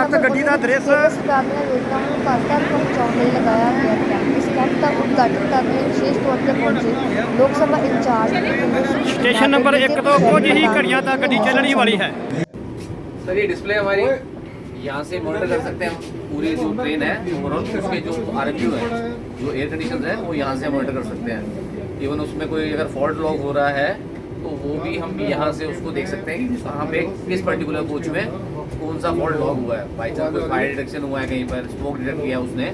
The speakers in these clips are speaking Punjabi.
ਭਾਰਤ ਗੱਡੀ ਦਾ ਦ੍ਰਿਸ਼ ਸਰਕਾਰ ਨੇ ਲੋਕਾਂ ਨੂੰ ਘਰ ਘਰ ਪਹੁੰਚਾਉਣ ਲਈ ਲਗਾਇਆ ਗਿਆ ਕੈਂਪ ਇਸ ਕੈਂਪ ਦਾ ਉਦਘਾਟਨ ਕਰਨ ਲਈ ਵਿਸ਼ੇਸ਼ ਤੌਰ ਤੇ ਪਹੁੰਚੇ Lok Sabha incharge Bhupinder Singh station number 1 ਤੋਂ ਕੁਝ ਹੀ ਘੜੀਆਂ ਤੱਕ ਗੱਡੀ ਚੱਲਣੀ ਵਾਲੀ ਹੈ सर ये डिस्प्ले हमारी यहाँ से मॉनिटर कर सकते हैं हम पूरी जो ट्रेन है ओवरऑल उसके जो आर है जो एयर कंडीशन है वो यहाँ से मॉनिटर कर सकते हैं इवन उसमें कोई अगर फॉल्ट लॉग हो रहा है तो वो भी हम यहाँ से उसको देख सकते हैं कि कहाँ पे किस पर्टिकुलर कोच में कौन सा फॉल्ट लॉग हुआ है? बाई चांस कोई फायर डिटेक्शन हुआ है कहीं पर? स्मोक डिटेक्ट किया उसने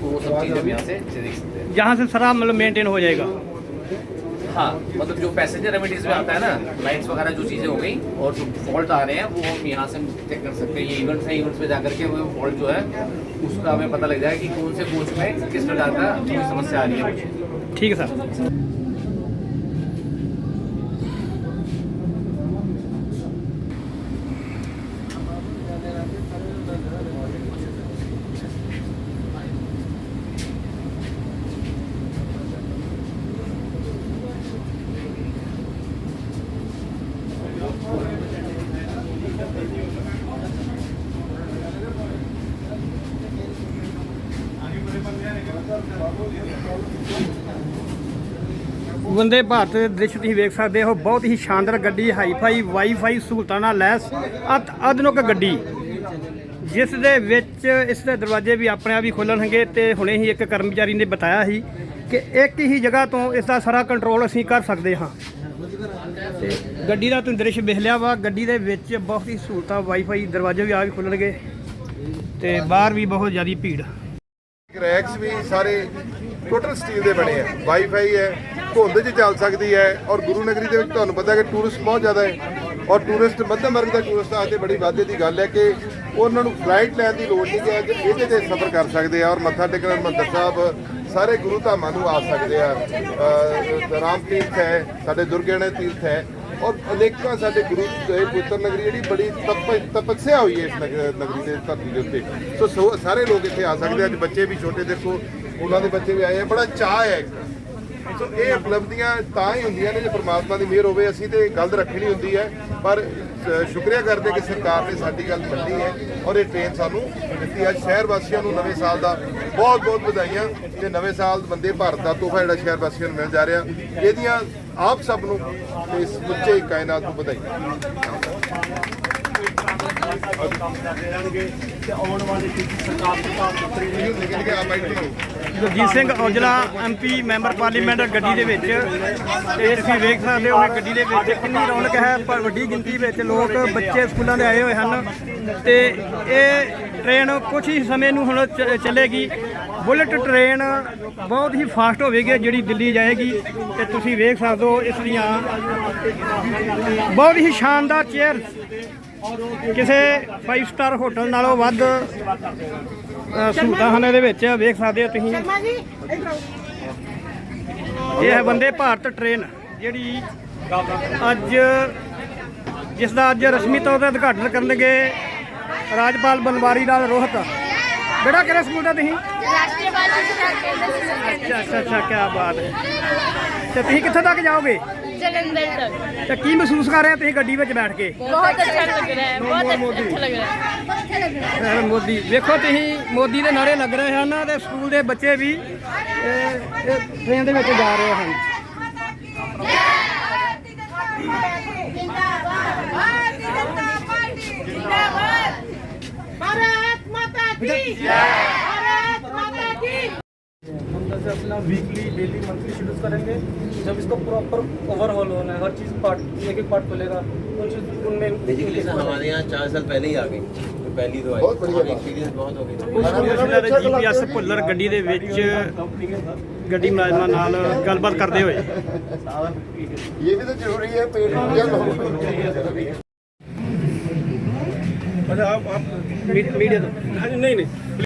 तो वो सब चीज़ें हम यहाँ से देख सकते हैं। जहाँ से सारा मतलब मेंटेन हो जाएगा। हाँ मतलब जो पैसेंजर रेमिडीज में आता है ना लाइट्स वगैरह जो चीज़ें हो गई और जो फॉल्ट आ रहे हैं वो हम यहाँ से चेक कर सकते हैं। ये इवेंट्स है इवेंट्स में जाकर के वो फॉल्ट जो है उसका हमें पता लग जाएगा कि कौन से कोच में किस प्रकार का समस्या आ रही है। ठीक है सर। ਵੰਦੇ ਭਾਰਤ ਦੇ ਦ੍ਰਿਸ਼ ਤੁਸੀਂ ਵੇਖ ਸਕਦੇ ਹੋ, ਬਹੁਤ ਹੀ ਸ਼ਾਨਦਾਰ ਗੱਡੀ ਹਾਈਫਾਈ ਵਾਈਫਾਈ ਸਹੂਲਤਾਂ ਨਾਲ ਲੈਸ, ਅਤ ਆਧੁਨਿਕ ਗੱਡੀ। ਜਿਸ ਦੇ ਵਿੱਚ ਇਸ ਦੇ ਦਰਵਾਜ਼ੇ ਵੀ ਆਪਣੇ ਆਪ ਹੀ ਖੋਲਣਗੇ ਤੇ ਹੁਣੇ ਹੀ ਇੱਕ ਕਰਮਚਾਰੀ ਨੇ ਬਤਾਇਆ ਸੀ ਕਿ ਇੱਕ ਹੀ ਜਗ੍ਹਾ ਤੋਂ ਇਸ ਦਾ ਸਾਰਾ ਕੰਟਰੋਲ ਅਸੀਂ ਕਰ ਸਕਦੇ ਹਾਂ। ਤੇ ਗੱਡੀ ਦਾ ਤੁਸੀਂ ਦ੍ਰਿਸ਼ ਵੇਖ ਲਿਆ ਵਾ, ਗੱਡੀ ਦੇ ਵਿੱਚ ਬਹੁਤ ਹੀ ਸਹੂਲਤਾਂ ਵਾਈਫਾਈ ਦਰਵਾਜ਼ੇ ਵੀ ਆਪ ਵੀ ਖੁੱਲਣਗੇ ਤੇ ਬਾਹਰ ਵੀ ਬਹੁਤ ਜ਼ਿਆਦਾ ਭੀੜ। ਰੈਕਸ ਵੀ ਸਾਰੇ ਟੋਟਲ ਸਟੀਲ ਦੇ ਬਣੇ ਆ। ਵਾਈਫਾਈ ਹੈ ਧੁੰਦ 'ਚ ਚੱਲ ਸਕਦੀ ਹੈ ਔਰ ਗੁਰੂ ਨਗਰੀ ਦੇ ਵਿੱਚ ਤੁਹਾਨੂੰ ਪਤਾ ਕਿ ਟੂਰਿਸਟ ਬਹੁਤ ਜ਼ਿਆਦਾ ਹੈ ਔਰ ਟੂਰਿਸਟ ਮੱਧਮ ਵਰਗ ਦਾ ਟੂਰਿਸਟ ਆਸਤੇ ਬੜੀ ਵਾਧੇ ਦੀ ਗੱਲ ਹੈ ਕਿ ਉਹਨਾਂ ਨੂੰ ਫਲਾਈਟ ਲੈਣ ਦੀ ਲੋੜ ਨਹੀਂ ਕਿ ਇਹਦੇ ਤੇ ਸਫ਼ਰ ਕਰ ਸਕਦੇ ਆ ਔਰ ਮੱਥਾ ਟੇਕਣ ਹਰਿਮੰਦਰ ਸਾਹਿਬ, ਸਾਰੇ ਗੁਰੂ ਧਾਮਾਂ ਨੂੰ ਆ ਸਕਦੇ ਆ। ਰਾਮ ਤੀਰਥ ਹੈ, ਸਾਡੇ ਦੁਰਗਿਆਣਾ ਤੀਰਥ ਹੈ। ਔਰ ਅਨੇਕਾਂ ਸਾਡੇ ਗੁਰੂ ਦੇ ਪੁੱਤਰ ਨਗਰੀ ਜਿਹੜੀ ਬੜੀ ਤਪ, ਤਪੱਸਿਆ ਹੋਈ ਹੈ ਇਸ ਨਗ- ਨਗਰੀ ਦੇ ਧਰਤੀ ਦੇ ਉੱਤੇ। ਸੋ ਸੋ, ਸਾਰੇ ਲੋਕ ਇੱਥੇ ਆ ਸਕਦੇ ਆ। ਅੱਜ ਬੱਚੇ ਵੀ ਛੋਟੇ, ਦੇਖੋ, ਉਹਨਾਂ ਦੇ ਬੱਚੇ ਵੀ ਆਏ ਆ। ਬੜਾ ਚਾਹ ਹੈ। ਸੋ ਇਹ ਉਪਲਬਧੀਆਂ ਤਾਂ ਹੀ ਹੁੰਦੀਆਂ ਨੇ ਜੇ ਪ੍ਰਮਾਤਮਾ ਦੀ ਮਿਹਰ ਹੋਵੇ। ਅਸੀਂ ਤੇ ਗੱਲ ਰੱਖਣੀ ਹੁੰਦੀ ਹੈ। ਪਰ ਸ- ਸ਼ੁਕਰੀਆ ਕਰਦੇ ਕਿ ਸਰਕਾਰ ਨੇ ਸਾਡੀ ਗੱਲ ਮੰਨੀ ਹੈ ਔਰ ਇਹ ਟ੍ਰੇਨ ਸਾਨੂੰ ਦਿੱਤੀ ਅੱਜ ਸ਼ਹਿਰ ਵਾਸੀਆਂ ਨੂੰ ਨਵੇਂ ਸਾਲ ਦਾ ਬਹੁਤ ਬਹੁਤ ਵਧਾਈਆਂ। ਤੇ ਨਵੇਂ ਸਾਲ ਵੰਦੇ ਭਾਰਤ ਦਾ ਤੋਹਫਾ ਜਿਹੜਾ ਸ਼ਹਿਰ ਵਾਸੀਆਂ ਨੂੰ ਮਿਲ ਜਾ ਰਿਹਾ। ਇਹਦੀਆਂ ਆਪ ਸਭ ਨੂੰ ਤੇ ਇਸ ਸਮੁੱਚੇ ਕਾਇਨਾਤ ਨੂੰ ਵਧਾਈਆਂ ਨਿੱਕੇ ਨਿੱਕੇ ਆ ਬੈਠੇ Gurjeet Singh Aujla MP member parliament ਗੱਡੀ ਦੇ ਵਿੱਚ ਤੇ ਤੁਸੀਂ ਵੇਖ ਸਕਦੇ ਹੋ ਗੱਡੀ ਦੇ ਵਿੱਚ ਕਿੰਨੀ ਰੌਣਕ ਹੈ, ਪਰ ਵੱਡੀ ਗਿਣਤੀ ਵਿੱਚ ਲੋਕ ਬੱਚੇ ਸਕੂਲਾਂ ਦੇ ਆਏ ਹੋਏ ਹਨ ਤੇ ਇਹ ਟ੍ਰੇਨ ਕੁਝ ਹੀ ਸਮੇਂ ਨੂੰ ਹੁਣ ਚ- ਚੱਲੇਗੀ। ਬੁਲਟ ਟ੍ਰੇਨ ਬਹੁਤ ਹੀ ਫਾਸਟ ਹੋਵੇਗੀ ਜਿਹੜੀ ਦਿੱਲੀ ਜਾਏਗੀ ਤੇ ਤੁਸੀਂ ਵੇਖ ਸਕਦੇ ਹੋ ਇਸ ਦੀਆਂ ਬਹੁਤ ਹੀ ਸ਼ਾਨਦਾਰ ਚੇਅਰ ਕਿਸੇ 5 ਸਟਾਰ ਹੋਟਲ ਨਾਲੋਂ ਵੱਧ ਸਹੂਲਤਾਂ ਹਨ ਇਹਦੇ ਵਿੱਚ ਵੇਖ ਸਕਦੇ ਹੋ ਤੁਸੀਂ। ਇਹ ਹੈ ਵੰਦੇ ਭਾਰਤ ਟ੍ਰੇਨ ਜਿਹੜੀ ਅੱਜ ਜਿਸ ਦਾ ਅੱਜ ਰਸਮੀ ਤੌਰ ਤੇ ਉਦਘਾਟਨ ਕਰਨਗੇ ਰਾਜਪਾਲ ਬਨਵਾਰੀ ਲਾਲ ਰੋਹਤ ਬੇੜਾ ਕਿਹੜੇ ਸਕੂਲ ਦਾ ਤੁਸੀਂ? ਅੱਛਾ ਅੱਛਾ ਅੱਛਾ ਕੀ ਬਾਤ ਹੈ। ਤੇ ਤੁਸੀਂ ਕਿੱਥੇ ਤੱਕ ਜਾਓਗੇ? ਜਲੰਧਰ ਤੱਕ ਤੇ ਕੀ ਮਹਿਸੂਸ ਕਰ ਰਹੇ ਹੋ ਤੁਸੀਂ ਗੱਡੀ ਵਿੱਚ ਬੈਠ ਕੇ? ਬਹੁਤ ਅੱਛਾ ਲੱਗ ਰਿਹਾ ਹੈ ਬਹੁਤ ਅੱਛਾ ਲੱਗ ਰਿਹਾ ਹੈ। ਸਰ ਮੋਦੀ। ਵੇਖੋ ਤੁਸੀਂ ਮੋਦੀ ਦੇ ਨਾਰੇ ਲੱਗ ਰਹੇ ਹਨ ਤੇ ਸਕੂਲ ਦੇ ਬੱਚੇ ਵੀ ਟ੍ਰੇਨ ਦੇ ਵਿੱਚ ਜਾ ਰਹੇ ਹਨ। हम जैसे अपना वीकली डेली मंथली शेड्यूल करेंगे जब इसका प्रॉपर ओवरऑल होना है हर चीज़ पार्ट एक एक पार्ट खुलेगा कुछ उनमें बेसिकली सर हमारे यहाँ चार साल पहले ही आ गई तो पहली तो आई बहुत बढ़िया बात। एक्सपीरियंस बहुत हो गई ਉਸ ਕਮਿਸ਼ਨਰ ਜੀਪੀਐਸ ਭੁੱਲਰ ਗੱਡੀ ਦੇ ਵਿੱਚ ਗੱਡੀ ਮੁਲਾਜ਼ਮਾਂ ਨਾਲ ਗੱਲਬਾਤ ਕਰਦੇ ਹੋਏ ਇਹ ਵੀ ਤਾਂ ਜ਼ਰੂਰੀ ਹੈ ਪੇਟ ਨੂੰ ਜਾਂ अच्छा आप, आप मीडिया तो हाँ जी नहीं नहीं